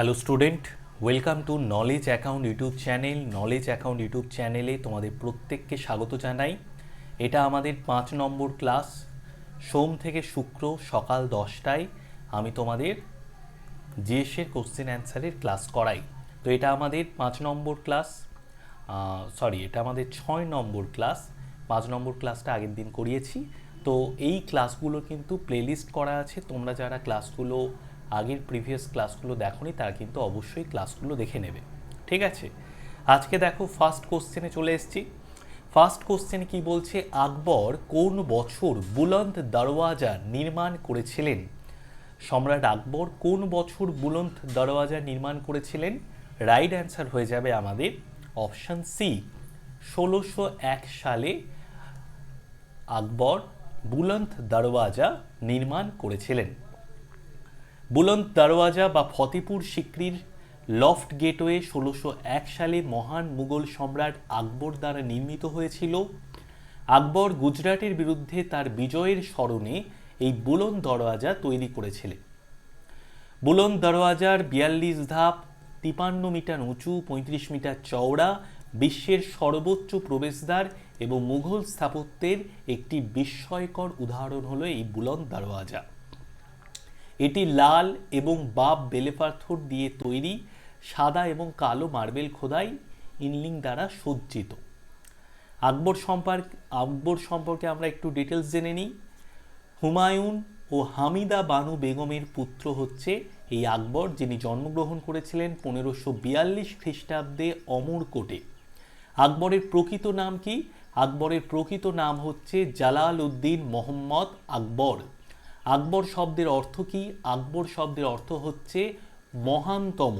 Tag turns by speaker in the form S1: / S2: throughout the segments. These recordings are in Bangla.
S1: Hello student welcome to knowledge account YouTube channel knowledge account YouTube চ্যানেলে তোমাদের প্রত্যেককে স্বাগত জানাই। এটা আমাদের পাঁচ নম্বর ক্লাস সোম থেকে শুক্র সকাল দশটায় আমি তোমাদের জিএসের কোশ্চেন অ্যান্সারের ক্লাস করাই। তো এটা আমাদের পাঁচ নম্বর ক্লাস সরি এটা আমাদের ছয় নম্বর ক্লাস পাঁচ নম্বর ক্লাসটা আগের দিন করিয়েছি। তো এই ক্লাসগুলো কিন্তু প্লেলিস্ট করা আছে। তোমরা যারা ক্লাসগুলো আগের প্রিভিয়াস ক্লাসগুলো দেখোনি, তারা কিন্তু অবশ্যই ক্লাসগুলো দেখে নেবে। ঠিক আছে? আজকে দেখো ফার্স্ট কোশ্চেনে চলে এসেছি। ফার্স্ট কোশ্চেন কি বলছে? আকবর কোন বছর বুলন্দ দরওয়াজা নির্মাণ করেছিলেন? সম্রাট আকবর, কোন বছর বুলন্দ দরওয়াজা নির্মাণ করেছিলেন? রাইট অ্যান্সার হয়ে যাবে আমাদের অপশান সি ষোলোশো এক সালে আকবর বুলন্দ দরওয়াজা নির্মাণ করেছিলেন। বুলন্দ দরওয়াজা বা ফতেপুর সিক্রির লফট গেটওয়ে ষোলোশো এক সালে মহান মুঘল সম্রাট আকবর দ্বারা নির্মিত হয়েছিল। আকবর গুজরাটের বিরুদ্ধে তার বিজয়ের স্মরণে এই বুলন্দ দরওয়াজা তৈরি করেছিলেন। বুলন্দ দরওয়াজার বিয়াল্লিশ ধাপ, তিপান্ন মিটার উঁচু, পঁয়ত্রিশ মিটার চওড়া, বিশ্বের সর্বোচ্চ প্রবেশদ্বার এবং মুঘল স্থাপত্যের একটি বিস্ময়কর উদাহরণ হলো এই বুলন্দ দরওয়াজা। এটি লাল এবং বাপ বেলেপাথর দিয়ে তৈরি, সাদা এবং কালো মার্বেল খোদাই ইনলিং দ্বারা সজ্জিত। আকবর সম্পর্কে আকবর সম্পর্কে আমরা একটু ডিটেলস জেনে নিই। হুমায়ুন ও হামিদা বানু বেগমের পুত্র হচ্ছে এই আকবর, যিনি জন্মগ্রহণ করেছিলেন পনেরোশো বিয়াল্লিশ খ্রিস্টাব্দে অমরকোটে আকবরের প্রকৃত নাম কি? আকবরের প্রকৃত নাম হচ্ছে জালাল উদ্দিন মোহাম্মদ আকবর। আকবর শব্দের অর্থ কি? আকবর শব্দের অর্থ হচ্ছে মহানতম।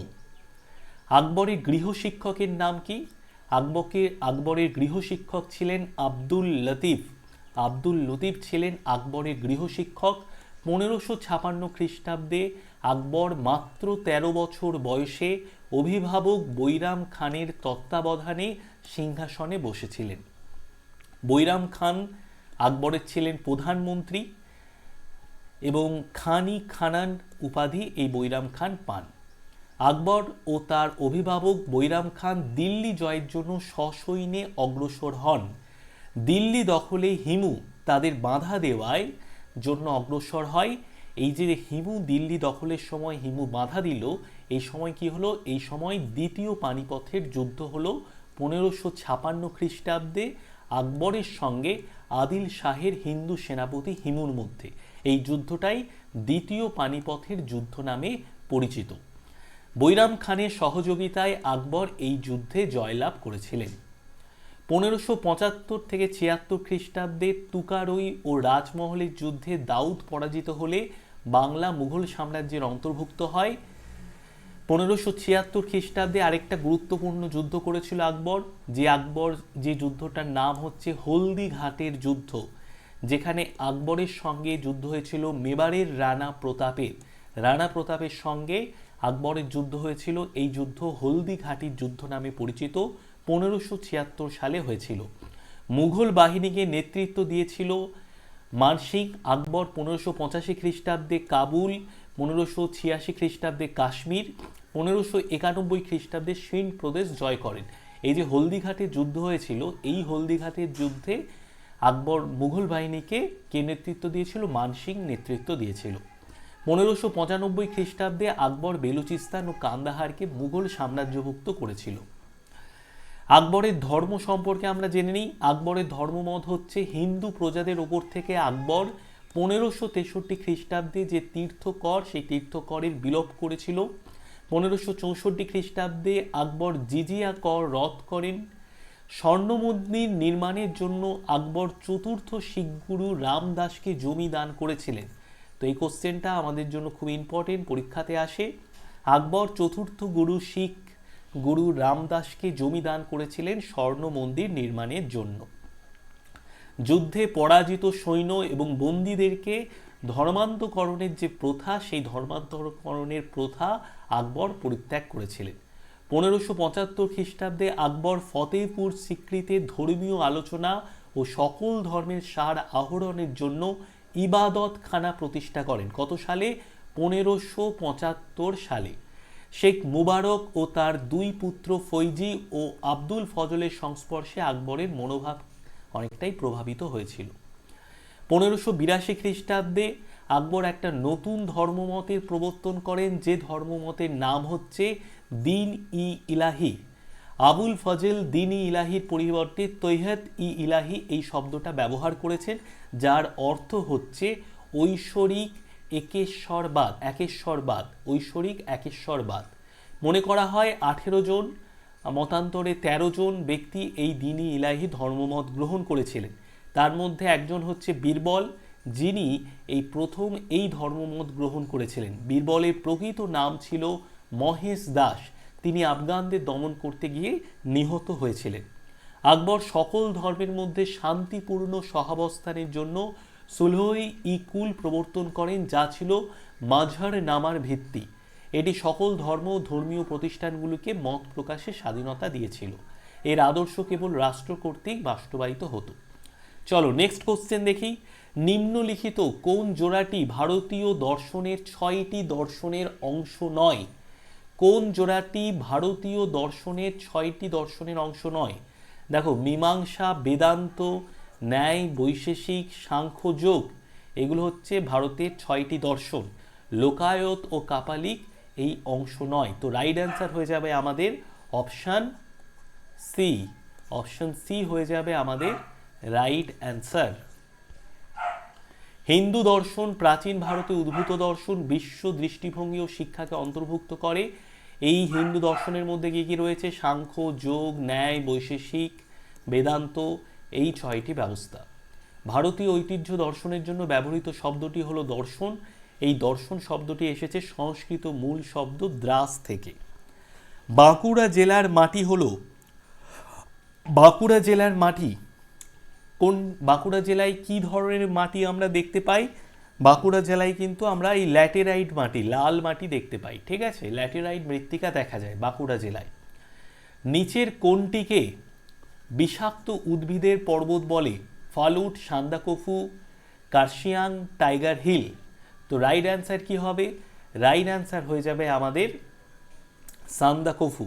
S1: আকবরের গৃহশিক্ষকের নাম কি? আকবরকে, আকবরের গৃহশিক্ষক ছিলেন আব্দুল লতিফ। আব্দুল লতিফ ছিলেন আকবরের গৃহশিক্ষক। পনেরোশো ছাপান্ন খ্রিস্টাব্দে আকবর মাত্র ১৩ বছর বয়সে অভিভাবক বৈরাম খানের তত্ত্বাবধানে সিংহাসনে বসেছিলেন। বৈরাম খান আকবরের ছিলেন প্রধানমন্ত্রী। এবং খানি খানান উপাধি এই বৈরাম খান পান। আকবর ও তার অভিভাবক বৈরাম খান দিল্লি জয়ের জন্য সসৈন্যে অগ্রসর হন। দিল্লি দখলে হিমু তাদের বাধা দেওয়ায় জন্য অগ্রসর হয়। এই যে হিমু দিল্লি দখলের সময় হিমু বাধা দিল, এই সময় কি হলো? এই সময় দ্বিতীয় পানিপথের যুদ্ধ হলো পনেরোশো ছাপান্ন খ্রিস্টাব্দে আকবরের সঙ্গে আদিল শাহের হিন্দু সেনাপতি হিমুর মধ্যে। এই যুদ্ধটাই দ্বিতীয় পানিপথের যুদ্ধ নামে পরিচিত। বৈরাম খানের সহযোগিতায় আকবর এই যুদ্ধে জয়লাভ করেছিলেন। পনেরোশো পঁচাত্তর থেকে ছিয়াত্তর খ্রিস্টাব্দে তুকারই ও রাজমহলের যুদ্ধে দাউদ পরাজিত হলে বাংলা মুঘল সাম্রাজ্যের অন্তর্ভুক্ত হয়। পনেরোশো ছিয়াত্তর খ্রিস্টাব্দে আরেকটা গুরুত্বপূর্ণ যুদ্ধ করেছিল আকবর। যে আকবর যে যুদ্ধটার নাম হচ্ছে হলদিঘাটের যুদ্ধ। যেখানে আকবরের সঙ্গে যুদ্ধ হয়েছিল মেবারের রানা প্রতাপের। রানা প্রতাপের সঙ্গে আকবরের যুদ্ধ হয়েছিল, এই যুদ্ধ হলদিঘাটির যুদ্ধ নামে পরিচিত, পনেরোশো ছিয়াত্তর সালে হয়েছিল। মুঘল বাহিনীকে নেতৃত্ব দিয়েছিল মানসিং আকবর পনেরোশো পঁচাশি খ্রিস্টাব্দে কাবুল, পনেরোশো ছিয়াশি খ্রিস্টাব্দে কাশ্মীর, পনেরোশো একানব্বই খ্রিস্টাব্দে সিন্ধ প্রদেশ জয় করেন। এই যে হলদিঘাটে যুদ্ধ হয়েছিল, এই হলদিঘাটের যুদ্ধে আকবর মুঘল বাহিনীকে কে নেতৃত্ব দিয়েছিল? মানসিং নেতৃত্ব দিয়েছিল। পনেরোশো পঁচানব্বই খ্রিস্টাব্দে আকবর বেলুচিস্তান ও কান্দাহারকে মুঘল সাম্রাজ্যভুক্ত করেছিল। আকবরের ধর্ম সম্পর্কে আমরা জেনে নিই। আকবরের ধর্মমত হচ্ছে হিন্দু প্রজাদের ওপর থেকে আকবর পনেরোশো তেষট্টি খ্রিস্টাব্দে যে তীর্থকর, সেই তীর্থকরের বিলোপ করেছিল। পনেরোশো চৌষট্টি খ্রিস্টাব্দে আকবর জিজিয়া কর রদ করেন। স্বর্ণ মন্দির নির্মাণের জন্য আকবর চতুর্থ শিখগুরু রামদাসকে জমি দান করেছিলেন। তো এই কোশ্চেনটা আমাদের জন্য খুব ইম্পর্টেন্ট পরীক্ষাতে আসে। আকবর চতুর্থ গুরু শিখ গুরু রামদাসকে জমি দান করেছিলেন স্বর্ণ মন্দির নির্মাণের জন্য। যুদ্ধে পরাজিত সৈন্য এবং বন্দীদেরকে ধর্মান্তকরণের যে প্রথা, সেই ধর্মান্তকরণের প্রথা আকবর পরিত্যাগ করেছিলেন। পনেরোশো পঁচাত্তর খ্রিস্টাব্দে আকবর ফতেহপুর স্বীকৃতে ধর্মীয় আলোচনা ও সকল ধর্মের সার আহরণের জন্য ইবাদতখানা প্রতিষ্ঠা করেন। কত সালে? পনেরোশো পঁচাত্তর সালে। শেখ মুবারক ও তার দুই পুত্র ফৈজি ও আব্দুল ফজলের সংস্পর্শে আকবরের মনোভাব অনেকটাই প্রভাবিত হয়েছিল। পনেরোশো বিরাশি খ্রিস্টাব্দে আকবর একটা নতুন ধর্মমতের প্রবর্তন করেন। যে ধর্মমতের নাম হচ্ছে দিন ই ইলাহি। আবুল ফজল দিন ই ইলাহির পরিবর্তে তৈহাত ই ইলাহি এই শব্দটা ব্যবহার করেছেন, যার অর্থ হচ্ছে ঐশ্বরিক একেশ্বরবাদ একেশ্বরবাদ, ঐশ্বরিক একেশ্বরবাদ। মনে করা হয় আঠেরো জন, মতান্তরে ১৩ জন ব্যক্তি এই দিনী ইলাহি ধর্মমত গ্রহণ করেছিলেন। তার মধ্যে একজন হচ্ছে বীরবল, যিনি এই প্রথম এই ধর্মমত গ্রহণ করেছিলেন। বীরবলের প্রকৃত নাম ছিল মহেশ দাস, তিনি আফগানদের দমন করতে গিয়ে নিহত হয়েছিলেন। আকবর সকল ধর্মের মধ্যে শান্তিপূর্ণ সহাবস্থানের জন্য সুলহই ই কুল প্রবর্তন করেন, যা ছিল মাঝার নামার ভিত্তি। এটি সকল ধর্ম ধর্মীয় প্রতিষ্ঠানগুলিকে মত প্রকাশের স্বাধীনতা দিয়েছিল। এর আদর্শ কেবল রাষ্ট্র কর্তৃক বাস্তবায়িত হতো। চলো নেক্সট কোশ্চেন দেখি। নিম্নলিখিত কোন জোড়াটি ভারতীয় দর্শনের ছয়টি দর্শনের অংশ নয়? কোন জোড়াটি ভারতীয় দর্শনের ছয়টি দর্শনের অংশ নয়? দেখো, মীমাংসা, বেদান্ত, ন্যায়, বৈশেষিক, সাংখ্য, যোগ, এগুলো হচ্ছে ভারতের ছয়টি দর্শন। লোকায়ত ও কাপালিক এই অংশ নয়। তো রাইট অ্যান্সার হয়ে যাবে আমাদের অপশান সি অপশান সি হয়ে যাবে আমাদের রাইট অ্যান্সার হিন্দু দর্শন, প্রাচীন ভারতে উদ্ভূত দর্শন, বিশ্ব দৃষ্টিভঙ্গি ও শিক্ষাকে অন্তর্ভুক্ত করে। এই হিন্দু দর্শনের মধ্যে কী কী রয়েছে? সাংখ্য, যোগ, ন্যায়, বৈশেষিক, বেদান্ত, এই ছয়টি ব্যবস্থা। ভারতীয় ঐতিহ্য দর্শনের জন্য ব্যবহৃত শব্দটি হলো দর্শন। এই দর্শন শব্দটি এসেছে সংস্কৃত মূল শব্দ দ্রাস থেকে। বাঁকুড়া জেলার মাটি হলো, বাঁকুড়া জেলার মাটি। কোন বাঁকুড়া জেলায় কি ধরনের মাটি আমরা দেখতে পাই? বাঁকুড়া জেলায় কিন্তু আমরা এই ল্যাটেরাইট মাটি, লাল মাটি দেখতে পাই, ঠিক আছে? ল্যাটেরাইট মৃত্তিকা দেখা যায় বাঁকুড়া জেলায়। নিচের কোনটিকে বিষাক্ত উদ্ভিদের পর্বত বলে ফালুট, সান্দাকফু, কার্শিয়াং, টাইগার হিল। তো রাইট অ্যান্সার কি হবে? রাইট অ্যান্সার হয়ে যাবে আমাদের সান্দাকফু,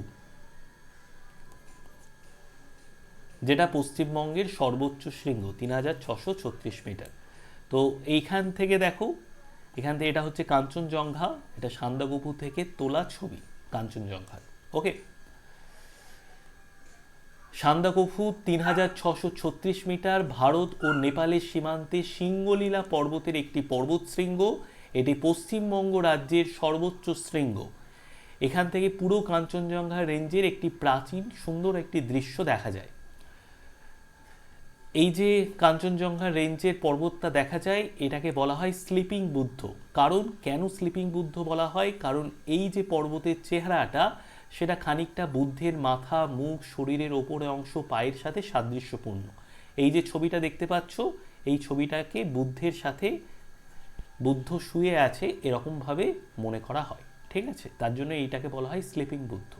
S1: যেটা পশ্চিমবঙ্গের সর্বোচ্চ শৃঙ্গ, তিন হাজার ছশো ছত্রিশ মিটার। তো এইখান থেকে দেখো, এখান থেকে এটা হচ্ছে কাঞ্চনজঙ্ঘা, এটা সান্দাকফু থেকে তোলা ছবি কাঞ্চনজঙ্ঘার ওকে? সান্দাকফু তিন হাজার ছশো ছত্রিশ মিটার, ভারত ও নেপালের সীমান্তে সিঙ্গলীলা পর্বতের একটি পর্বতশৃঙ্গ এটি পশ্চিমবঙ্গ রাজ্যের সর্বোচ্চ শৃঙ্গ। এখান থেকে পুরো কাঞ্চনজঙ্ঘা রেঞ্জের একটি প্রাচীন সুন্দর একটি দৃশ্য দেখা যায়। এই যে কাঞ্চনজঙ্ঘা রেঞ্জের পর্বতটা দেখা যায়, এটাকে বলা হয় স্লিপিং বুদ্ধ। কারণ কেন স্লিপিং বুদ্ধ বলা হয়? কারণ এই যে পর্বতের চেহারাটা, সেটা খানিকটা বুদ্ধের মাথা, মুখ, শরীরের ওপরে অংশ, পায়ের সাথে সাদৃশ্যপূর্ণ। এই যে ছবিটা দেখতে পাচ্ছ, এই ছবিটাকে বুদ্ধের সাথে বুদ্ধ শুয়ে আছে, এরকমভাবে মনে করা হয়। ঠিক আছে? তার জন্য এইটাকে বলা হয় স্লিপিং বুদ্ধ।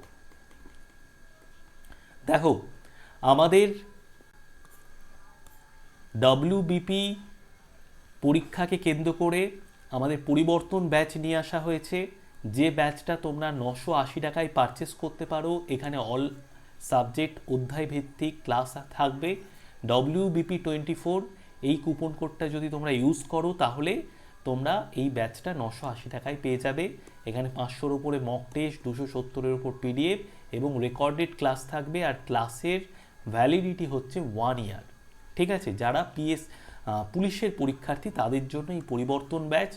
S1: দেখো, আমাদের ডব্লিউবিপি পরীক্ষাকে কেন্দ্র করে আমাদের পরিবর্তন ব্যাচ নিয়ে আসা হয়েছে। যে ব্যাচটা তোমরা নশো আশি টাকায় পারচেস করতে পারো, এখানে অল সাবজেক্ট অধ্যায় ভিত্তিক ক্লাস থাকবে। ডব্লিউবিপি টোয়েন্টি ফোর এই কুপন কোডটা যদি তোমরা ইউজ করো, তাহলে তোমরা এই ব্যাচটা নশো আশি টাকায় পেয়ে যাবে। এখানে পাঁচশোর ওপরে মক টেস্ট দুশো সত্তরের ওপর পিডিএফ এবং রেকর্ডেড ক্লাস থাকবে। আর ক্লাসের ভ্যালিডিটি হচ্ছে ওয়ান ইয়ার ঠিক আছে? যারা পিএস পুলিশের পরীক্ষার্থী, তাদের জন্য এই পরিবর্তন ব্যাচ।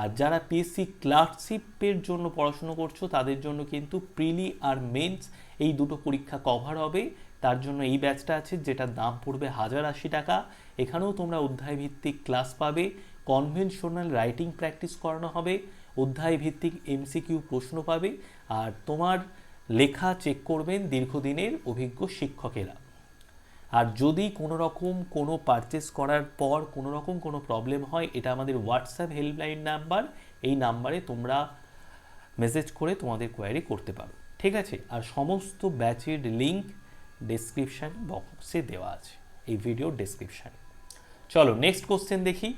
S1: আর যারা পিএসসি ক্লার্কশিপের জন্য পড়াশুনো করছ, তাদের জন্য কিন্তু প্রিলি আর মেন্স এই দুটো পরীক্ষা কভার হবে। তার জন্য এই ব্যাচটা আছে, যেটার দাম পড়বে হাজার আশি টাকা। এখানেও তোমরা অধ্যায় ভিত্তিক ক্লাস পাবে। কনভেনশনাল রাইটিং প্র্যাকটিস করানো হবে। অধ্যায় ভিত্তিক এমসিকিউ প্রশ্ন পাবে। আর তোমার লেখা চেক করবেন দীর্ঘদিনের অভিজ্ঞ শিক্ষকেরা। আর যদি কোনো রকম কোনো পারচেস করার পর কোনো রকম কোনো প্রবলেম হয়, এটা আমাদের হোয়াটসঅ্যাপ হেল্পলাইন নাম্বার এই নাম্বারে তোমরা মেসেজ করে তোমাদের কোয়ারি করতে পারো। ঠিক আছে? আর সমস্ত ব্যাচের লিঙ্ক ডেসক্রিপশান বক্সে দেওয়া আছে, এই ভিডিওর ডেসক্রিপশানে চলো নেক্সট কোশ্চেন দেখি।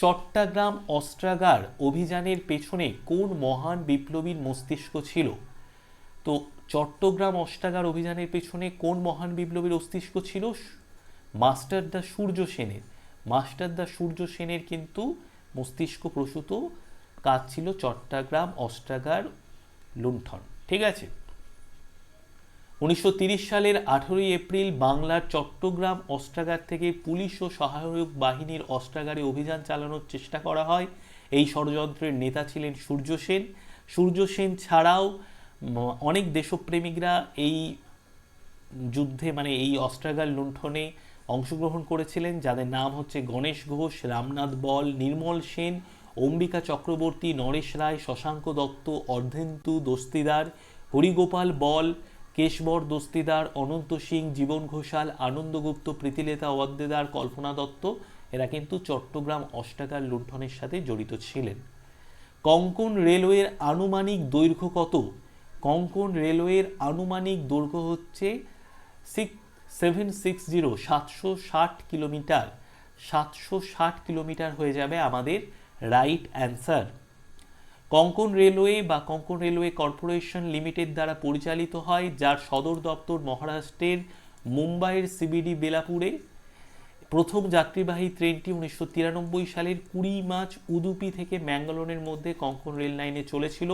S1: চট্টগ্রাম অস্ত্রাগার অভিযানের পেছনে কোন মহান বিপ্লবীর মস্তিষ্ক ছিল? তো চট্টগ্রাম অষ্টাগার অভিযানের পেছনে কোন মহান বিপ্লবীর অস্তিত্ব ছিল? মাস্টার দা সূর্য সেনের। মাস্টার দা সূর্য সেনের কিন্তু মস্তিষ্ক প্রসূত কাজ ছিল চট্টগ্রাম অস্ত্রাগার লুণ্ঠন। ঠিক আছে? উনিশশো সালের আঠেরোই এপ্রিল বাংলার চট্টগ্রাম অস্ত্রাগার থেকে পুলিশ ও সহায়ক বাহিনীর অস্ত্রাগারে অভিযান চালানোর চেষ্টা করা হয়। এই ষড়যন্ত্রের নেতা ছিলেন সূর্য সেন। সূর্য সেন ছাড়াও অনেক দেশপ্রেমিকরা এই যুদ্ধে মানে এই অস্ত্রাগার লুণ্ঠনে অংশগ্রহণ করেছিলেন, যাদের নাম হচ্ছে গণেশ ঘোষ, রামনাথ বল, নির্মল সেন, অম্বিকা চক্রবর্তী, নরেশ রায়, শশাঙ্ক দত্ত, অর্ধেন্দু দস্তিদার, হরিগোপাল বল, কেশবর দস্তিদার, অনন্ত সিং, জীবন ঘোষাল, আনন্দগুপ্ত, প্রীতিলেতা ওয়াদ্দেদার, কল্পনা দত্ত, এরা কিন্তু চট্টগ্রাম অস্ত্রাগার লুণ্ঠনের সাথে জড়িত ছিলেন। কঙ্কন রেলওয়ের আনুমানিক দৈর্ঘ্য কত? কঙ্কন রেলওয়ের আনুমানিক দৈর্ঘ্য হচ্ছে সিক্স সেভেন সিক্স জিরো সাতশো ষাট কিলোমিটার। সাতশো ষাট কিলোমিটার হয়ে যাবে আমাদের রাইট অ্যান্সার কঙ্কন রেলওয়ে বা কঙ্কন রেলওয়ে কর্পোরেশন লিমিটেড দ্বারা পরিচালিত হয়, যার সদর দপ্তর মহারাষ্ট্রের মুম্বাইয়ের সিবিডি বেলাপুরে। প্রথম যাত্রীবাহী ট্রেনটি উনিশশো তিরানব্বই সালের কুড়ি মার্চ উদুপি থেকে ম্যাঙ্গালোরের মধ্যে কঙ্কন রেল লাইনে চলেছিল।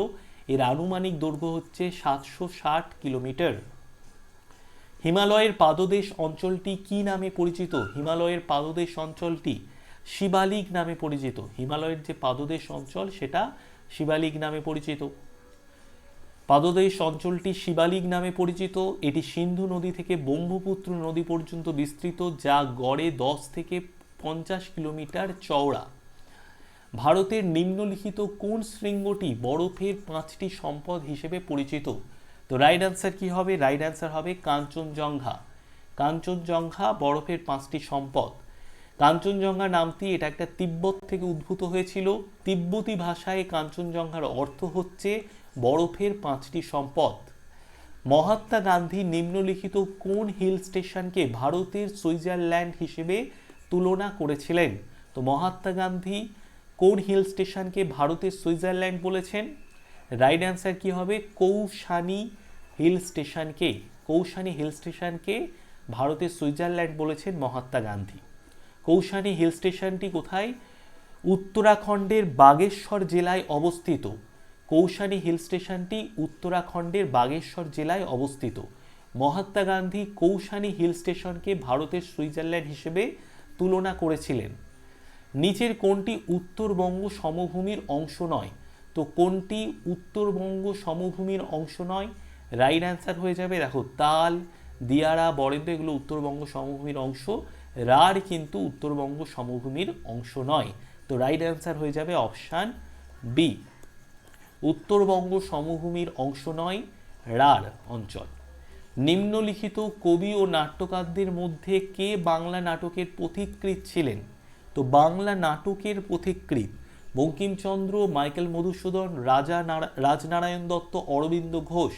S1: এর আনুমানিক দৈর্ঘ্য হচ্ছে সাতশো ষাট কিলোমিটার। হিমালয়ের পাদদেশ অঞ্চলটি কি নামে পরিচিত? হিমালয়ের পাদদেশ অঞ্চলটি শিবালিক নামে পরিচিত। হিমালয়ের যে পাদদেশ অঞ্চল, সেটা শিবালিক নামে পরিচিত। পাদদেশ অঞ্চলটি শিবালিক নামে পরিচিত। এটি সিন্ধু নদী থেকে ব্রহ্মপুত্র নদী পর্যন্ত বিস্তৃত, যা গড়ে দশ থেকে পঞ্চাশ কিলোমিটার চওড়া। ভারতের নিম্নলিখিত কোন শৃঙ্গটি বরফের পাঁচটি সম্পদ হিসেবে পরিচিত? তো রাইট অ্যান্সার কি হবে? রাইট অ্যান্সার হবে কাঞ্চনজঙ্ঘা। কাঞ্চনজঙ্ঘা বরফের পাঁচটি সম্পদ। কাঞ্চনজঙ্ঘা নামটি, এটা একটা তিব্বত থেকে উদ্ভূত হয়েছিল। তিব্বতী ভাষায় কাঞ্চনজঙ্ঘার অর্থ হচ্ছে বরফের পাঁচটি সম্পদ। মহাত্মা গান্ধী নিম্নলিখিত কোন হিল স্টেশনকে ভারতের সুইজারল্যান্ড হিসেবে তুলনা করেছিলেন? তো মহাত্মা গান্ধী কোন হিল স্টেশনকে ভারতের সুইজারল্যান্ড বলেছেন। রাইট অ্যান্সার কি হবে? কৌশানি হিল স্টেশনকে, কৌশানি হিল স্টেশনকে ভারতের সুইজারল্যান্ড বলেছেন মহাত্মা গান্ধী। কৌশানি হিল স্টেশনটি কোথায়? উত্তরাখণ্ডের বাগেশ্বর জেলায় অবস্থিত। কৌশানি হিল স্টেশনটি উত্তরাখণ্ডের বাগেশ্বর জেলায় অবস্থিত। মহাত্মা গান্ধী কৌশানি হিল স্টেশনকে ভারতের সুইজারল্যান্ড হিসেবে তুলনা করেছিলেন। নিচের কোনটি উত্তরবঙ্গ সমভূমির অংশ নয়। তো কোনটি উত্তরবঙ্গ সমভূমির অংশ নয়। রাইট অ্যান্সার হয়ে যাবে, দেখো, তাল, দিয়ারা, বরেন্দ্র, এগুলো উত্তরবঙ্গ সমভূমির অংশ। রার কিন্তু উত্তরবঙ্গ সমভূমির অংশ নয়। তো রাইট অ্যান্সার হয়ে যাবে অপশান বি উত্তরবঙ্গ সমভূমির অংশ নয় রার অঞ্চল। নিম্নলিখিত কবি ও নাট্যকারদের মধ্যে কে বাংলা নাটকের পথিকৃৎ ছিলেন? তো বাংলা নাটকের পথিকৃৎ বঙ্কিমচন্দ্র, মাইকেল মধুসূদন, রাজা রাজনারায়ণ দত্ত, অরবিন্দ ঘোষ।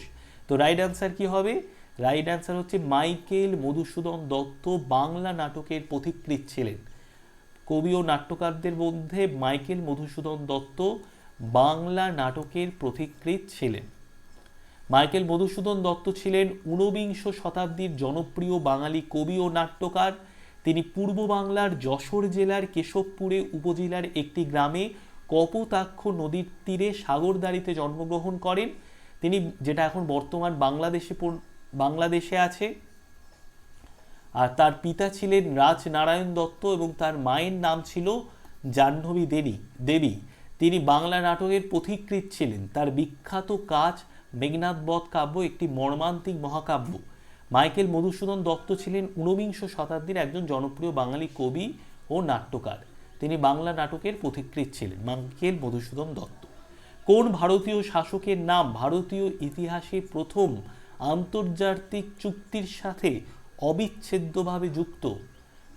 S1: তো রাইট অ্যান্সার কি হবে? রাইট অ্যান্সার হচ্ছে মাইকেল মধুসূদন দত্ত বাংলা নাটকের পথিকৃৎ ছিলেন। কবি ও নাট্যকারদের মধ্যে মাইকেল মধুসূদন দত্ত বাংলা নাটকের পথিকৃৎ ছিলেন। মাইকেল মধুসূদন দত্ত ছিলেন ঊনবিংশ শতাব্দীর জনপ্রিয় বাঙালি কবি ও নাট্যকার। তিনি পূর্ব বাংলার যশোর জেলার কেশবপুরে উপজেলার একটি গ্রামে কপোতাক্ষ নদীর তীরে সাগরদাড়িতে জন্মগ্রহণ করেন। তিনি যেটা এখন বর্তমান বাংলাদেশে বাংলাদেশে আছে। আর তার পিতা ছিলেন রাজনারায়ণ দত্ত এবং তার মায়ের নাম ছিল জাহ্নবী দেবী দেবী। তিনি বাংলা নাটকের পথিকৃৎ ছিলেন। তার বিখ্যাত কাজ মেঘনাথ বধ কাব্য একটি মর্মান্তিক মহাকাব্য। মাইকেল মধুসূদন দত্ত ছিলেন ঊনবিংশ শতাব্দীর একজন জনপ্রিয় বাঙালি কবি ও নাট্যকার। তিনি বাংলা নাটকের পথিকৃৎ ছিলেন, মাইকেল মধুসূদন দত্ত। কোন ভারতীয় শাসকের নাম ভারতীয় ইতিহাসে প্রথম আন্তর্জাতিক চুক্তির সাথে অবিচ্ছেদ্যভাবে যুক্ত?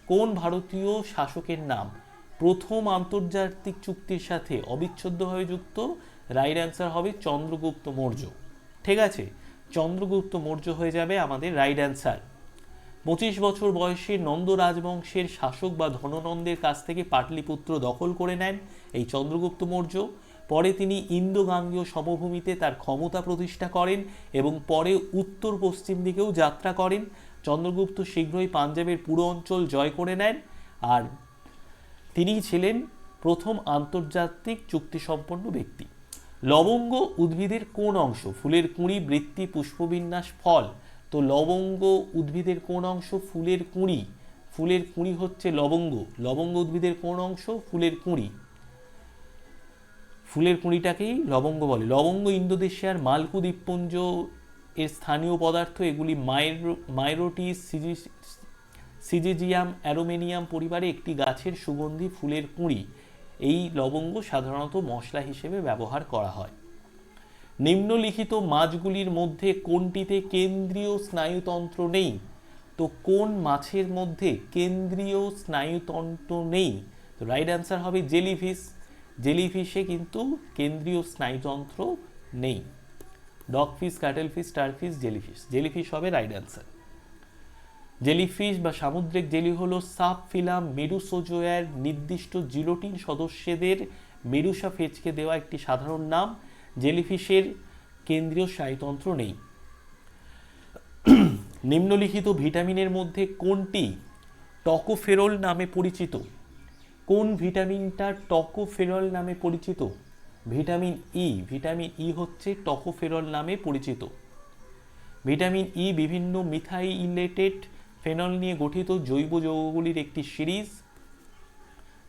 S1: কোন ভারতীয় শাসকের নাম প্রথম আন্তর্জাতিক চুক্তির সাথে অবিচ্ছেদ্যভাবে যুক্ত? রাইট অ্যান্সার হবে চন্দ্রগুপ্ত মৌর্য। ঠিক আছে চন্দ্রগুপ্ত মৌর্য হয়ে যাবে আমাদের রাইট অ্যান্সার পঁচিশ বছর বয়সে নন্দ রাজবংশের শাসক বা ধননন্দের কাছ থেকে পাটলিপুত্র দখল করে নেন এই চন্দ্রগুপ্ত মৌর্য। পরে তিনি ইন্দো গাঙ্গীয় সমভূমিতে তার ক্ষমতা প্রতিষ্ঠা করেন এবং পরে উত্তর পশ্চিম দিকেও যাত্রা করেন। চন্দ্রগুপ্ত শীঘ্রই পাঞ্জাবের পুরো অঞ্চল জয় করে নেন আর তিনি ছিলেন প্রথম আন্তর্জাতিক চুক্তিসম্পন্ন ব্যক্তি। লবঙ্গ উদ্ভিদের কোন অংশ? ফুলের কুঁড়ি, বৃত্তি, পুষ্পবিন্যাস, ফল। তো লবঙ্গ উদ্ভিদের কোন অংশ? ফুলের কুঁড়ি। ফুলের কুঁড়ি হচ্ছে লবঙ্গ। লবঙ্গ উদ্ভিদের কোন অংশ? ফুলের কুঁড়ি। ফুলের কুঁড়িটাকেই লবঙ্গ বলে। লবঙ্গ ইন্দোনেশিয়ার মালকু দ্বীপপুঞ্জ এর স্থানীয় পদার্থ। এগুলি মাইরো, মাইরোটিস সিজি- সিজিজিয়াম, অ্যারোমেনিয়াম পরিবারে একটি গাছের সুগন্ধি ফুলের কুঁড়ি। এই লবঙ্গ সাধারণত মশলা হিসেবে ব্যবহার করা হয়। নিম্নলিখিত মাছগুলির মধ্যে কোনটিতে কেন্দ্রীয় স্নায়ুতন্ত্র নেই? তো কোন মাছের মধ্যে কেন্দ্রীয় স্নায়ুতন্ত্র নেই? তো রাইট অ্যান্সার হবে জেলিফিশ জেলিফিশে কিন্তু কেন্দ্রীয় স্নায়ুতন্ত্র নেই। Dogfish cuttlefish starfish jellyfish jellyfish হবে রাইট অ্যান্সার জেলিফিশ বা সামুদ্রিক জেলি হলো সাব ফিলাম মেরুসোজোয়ার নির্দিষ্ট জিলোটিন সদস্যদের মেরুসা ফেচকে দেওয়া একটি সাধারণ নাম। জেলিফিশের কেন্দ্রীয় স্নায়ুতন্ত্র নেই। নিম্নলিখিত ভিটামিনের মধ্যে কোনটি টকোফেরল নামে পরিচিত? কোন ভিটামিনটা টকোফেরল নামে পরিচিত? ভিটামিন ই ভিটামিন ই হচ্ছে টকোফেরল নামে পরিচিত। ভিটামিন ই বিভিন্ন মিথাইলেটেড ফেনল নিয়ে গঠিত জৈব যৌগগুলির একটি সিরিজ।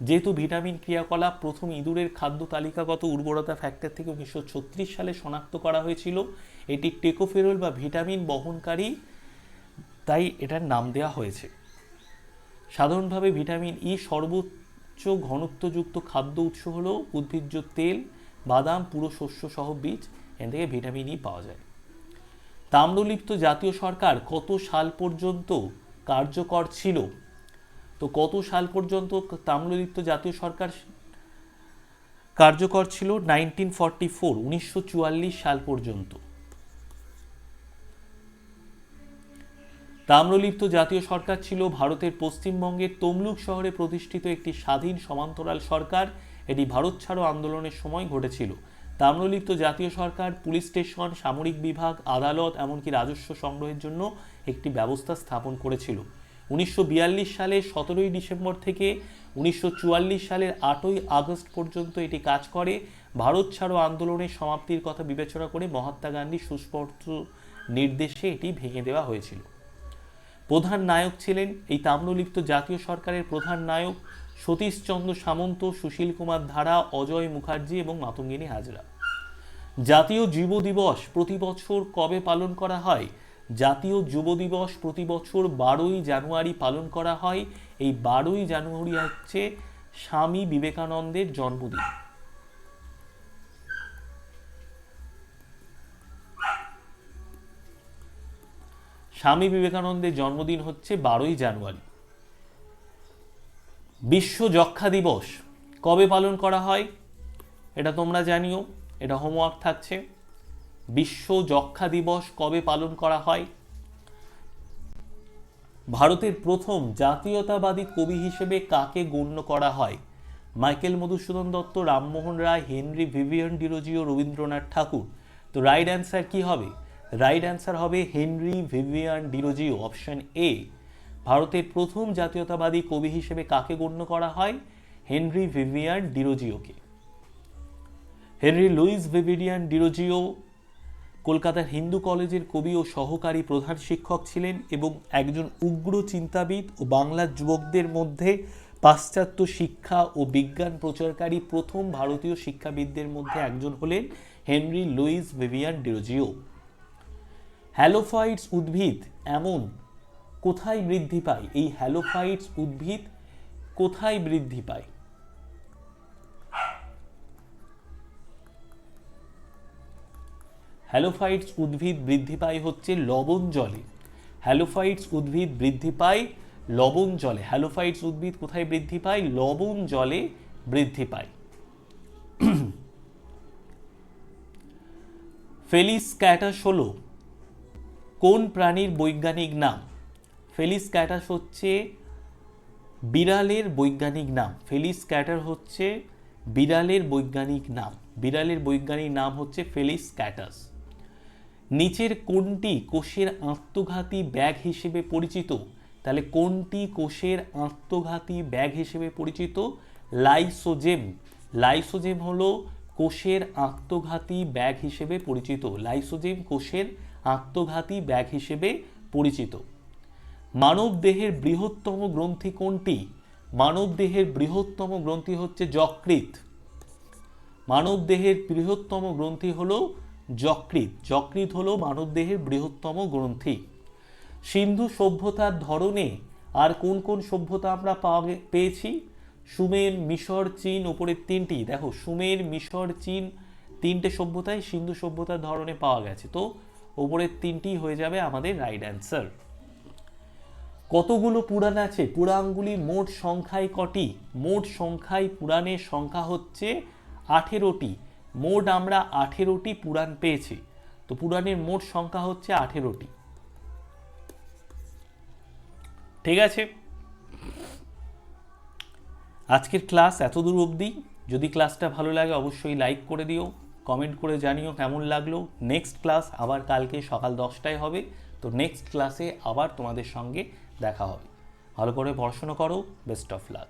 S1: যেহেতু ভিটামিন ক্রিয়াকলাপ প্রথম ইঁদুরের খাদ্য তালিকাগত উর্বরতা ফ্যাক্টর থেকে উনিশশো ছত্রিশ সালে শনাক্ত করা হয়েছিল, এটি টেকোফেরল বা ভিটামিন বহনকারী, তাই এটার নাম দেওয়া হয়েছে। সাধারণভাবে ভিটামিন ই সর্বোচ্চ ঘনত্বযুক্ত খাদ্য উৎস হলো উদ্ভিজ্জ তেল, বাদাম, পুরো শস্য সহ বীজ, এখান থেকে ভিটামিন ই পাওয়া যায়। তাম্রলিপ্ত জাতীয় সরকার কত সাল পর্যন্ত কার্যকর ছিল? তো কত সাল পর্যন্ত তাম্রলিপ্ত জাতীয় সরকার কার্যকর ছিল? নাইনটিন ফর্টি ফোর, উনিশশো চুয়াল্লিশ সাল পর্যন্ত। তাম্রলিপ্ত জাতীয় সরকার ছিল ভারতের পশ্চিমবঙ্গের তমলুক শহরে প্রতিষ্ঠিত একটি স্বাধীন সমান্তরাল সরকার। এটি ভারত ছাড়ো আন্দোলনের সময় ঘটেছিল। তাম্রলিপ্ত জাতীয় সরকার, পুলিশ স্টেশন, সামরিক বিভাগ, আদালত, এমনকি রাজস্ব সংগ্রহের জন্য একটি ব্যবস্থা স্থাপন করেছিল। উনিশশো সালের সতেরোই ডিসেম্বর থেকে উনিশশো চুয়াল্লিশ সালের আটই আগস্ট পর্যন্ত এটি কাজ করে। ভারত ছাড়ো আন্দোলনের সমাপ্তির কথা বিবেচনা করে মহাত্মা গান্ধী সুস্পষ্ট নির্দেশে এটি ভেঙে দেওয়া হয়েছিল। প্রধান নায়ক ছিলেন এই তাম্রলিপ্ত জাতীয় সরকারের প্রধান নায়ক সতীশচন্দ্র সামন্ত, সুশীল কুমার ধারা, অজয় মুখার্জি এবং মাতঙ্গিনী হাজরা। জাতীয় যুব দিবস প্রতি বছর কবে পালন করা হয়? জাতীয় যুব দিবস প্রতি বছর বারোই জানুয়ারি পালন করা হয়। এই বারোই জানুয়ারি হচ্ছে স্বামী বিবেকানন্দের জন্মদিন। স্বামী বিবেকানন্দের জন্মদিন হচ্ছে বারোই জানুয়ারি। বিশ্ব যক্ষা দিবস কবে পালন করা হয়? এটা তোমরা জানিও। এটা হোমওয়ার্ক থাকছে। বিশ্ব যক্ষা দিবস কবে পালন করা হয়? ভারতের প্রথম জাতীয়তাবাদী কবি হিসেবে কাকে গণ্য করা হয়? Michael Madhusudan Dutta, Rammohan Roy, Henry Vivian Derozio Rabindranath Tagore. তো রাইট অ্যান্সার কি হবে? রাইট অ্যান্সার হবে Henry Vivian Derozio option A ভারতের প্রথম জাতীয়তাবাদী কবি হিসেবে কাকে গণ্য করা হয়? হেনরি ভিভিয়ান ডিরোজিওকে। হেনরি লুইস ভিভিডিয়ান ডিরোজিও কলকাতার হিন্দু কলেজের কবি ও সহকারী প্রধান শিক্ষক ছিলেন এবং একজন উগ্র চিন্তাবিদ ও বাংলার যুবকদের মধ্যে পাশ্চাত্য শিক্ষা ও বিজ্ঞান প্রচারকারী প্রথম ভারতীয় শিক্ষাবিদদের মধ্যে একজন হলেন Henry Louis Vivian Derozio. Halophytes উদ্ভিদ এমন কোথায় বৃদ্ধি পায়? এই হ্যালোফাইটস উদ্ভিদ কোথায় বৃদ্ধি পায়? হ্যালোফাইটস উদ্ভিদ বৃদ্ধি পায় হচ্ছে লবণ জলে। হ্যালোফাইটস উদ্ভিদ বৃদ্ধি পায় লবণ জলে। হ্যালোফাইটস উদ্ভিদ কোথায় বৃদ্ধি পায়? লবণ জলে বৃদ্ধি পায়। ফেলিস ক্যাটাস হলো কোন প্রাণীর বৈজ্ঞানিক নাম? ফেলিস ক্যাটাস হচ্ছে বিড়ালের বৈজ্ঞানিক নাম। ফেলিস ক্যাটার হচ্ছে বিড়ালের বৈজ্ঞানিক নাম। বিড়ালের বৈজ্ঞানিক নাম হচ্ছে ফেলিস ক্যাটাস নিচের কোনটি কোষের আত্মঘাতী ব্যাগ হিসেবে পরিচিত? তাহলে কোনটি কোষের আত্মঘাতী ব্যাগ হিসেবে পরিচিত? লাইসোজেম। লাইসোজেম হলো কোষের আত্মঘাতী ব্যাগ হিসেবে পরিচিত। লাইসোজেম কোষের আত্মঘাতী ব্যাগ হিসেবে পরিচিত। মানব দেহের বৃহত্তম গ্রন্থি কোনটি? মানব দেহের বৃহত্তম গ্রন্থি হচ্ছে যকৃত মানব দেহের বৃহত্তম গ্রন্থি হলো যকৃৎ। যকৃৎ হলো মানব দেহের বৃহত্তম গ্রন্থি। সিন্ধু সভ্যতার ধরনে আর কোন কোন সভ্যতা আমরা পাওয়া পেয়েছি? সুমের মিশর, চীন ওপরের তিনটি। দেখো, সুমের, মিশর, চীন তিনটে সভ্যতায় সিন্ধু সভ্যতার ধরনে পাওয়া গেছে। তো ওপরের তিনটি হয়ে যাবে আমাদের রাইট অ্যান্সার কতগুলো পুরাণ আছে? পুরাণগুলি মোট সংখ্যায় কটি? মোট সংখ্যায় পুরাণের সংখ্যা হচ্ছে আঠেরোটি। মোট আমরা আঠেরোটি পুরাণ পেয়েছি। তো পুরাণের মোট সংখ্যা হচ্ছে আঠেরোটি। ঠিক আছে? আজকের ক্লাস এত দূর অবধি। যদি ক্লাসটা ভালো লাগে, অবশ্যই লাইক করে দিও, কমেন্ট করে জানিও কেমন লাগল। নেক্সট ক্লাস আবার কালকে সকাল দশটায় হবে। তো নেক্সট ক্লাসে আবার তোমাদের সঙ্গে দেখা হবে। ভালো করে পড়াশোনা করো, বেস্ট অফ লাক।